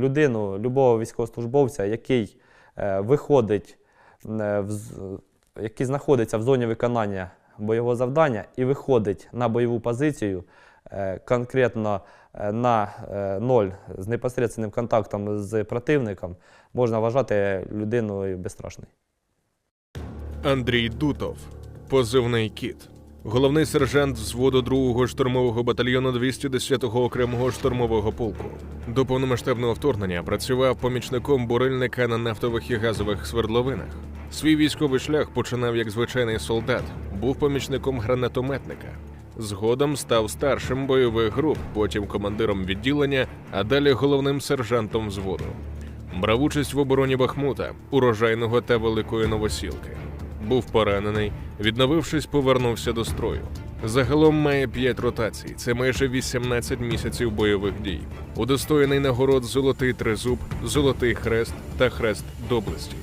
людину, любого військовослужбовця, який е, виходить, е, який знаходиться в зоні виконання бойового завдання і виходить на бойову позицію, е, конкретно на ноль з непосереднім контактом з противником, можна вважати людиною безстрашною. Андрій Дутов, позивний кіт. Головний сержант взводу 2-го штурмового батальйону 210-го окремого штурмового полку. До повномасштабного вторгнення працював помічником бурильника на нафтових і газових свердловинах. Свій військовий шлях починав як звичайний солдат, був помічником гранатометника. Згодом став старшим бойових груп, потім командиром відділення, а далі головним сержантом взводу. Брав участь в обороні Бахмута, урожайного та великої новосілки. Був поранений, відновившись, повернувся до строю. Загалом має 5 ротацій, це майже 18 місяців бойових дій. Удостоєний нагород Золотий Тризуб, Золотий Хрест та Хрест Доблесті.